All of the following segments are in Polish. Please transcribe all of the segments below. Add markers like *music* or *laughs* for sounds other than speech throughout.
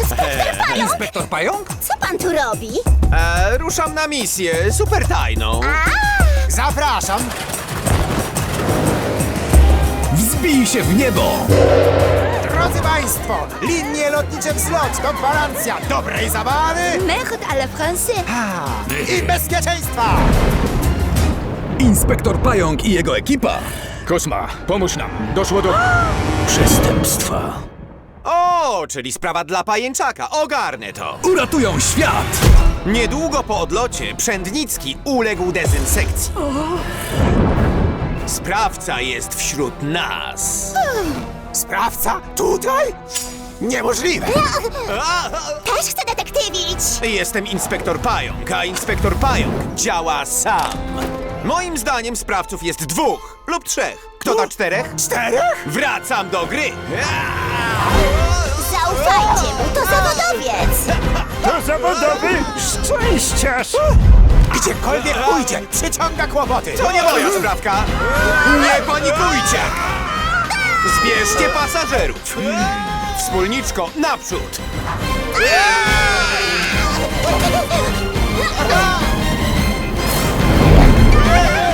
Inspektor Pająk! Inspektor Pająk? Co pan tu robi? E, ruszam na misję super tajną. Zapraszam! Wzbij się w niebo! Drodzy Państwo, linie lotnicze wzlot to gwarancja dobrej zabawy Merde à la français. i bezpieczeństwa! Inspektor Pająk i jego ekipa Kosma, pomóż nam. Doszło do... *gasps* przestępstwa O, czyli sprawa dla pajęczaka. Ogarnę to. uratują świat! Niedługo po odlocie Przędnicki uległ dezynsekcji. Sprawca jest wśród nas. Sprawca? Tutaj? Niemożliwe! *laughs* Też chcę detektywić. Jestem inspektor Pająk, a inspektor Pająk działa sam. Moim zdaniem sprawców jest dwóch lub trzech. Kto da czterech? Czterech? Wracam do gry. Zawodowy szczęściarz! Gdziekolwiek pójdzie, przyciąga kłopoty! To nie moja sprawka. Nie panikujcie. Zbierzcie pasażerów. Wspólniczko, naprzód.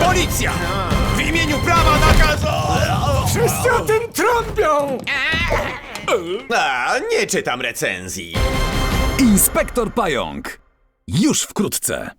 Policja! W imieniu prawa nakazu! Wszyscy o tym trąbią! A, nie czytam recenzji. Inspektor Pająk już wkrótce.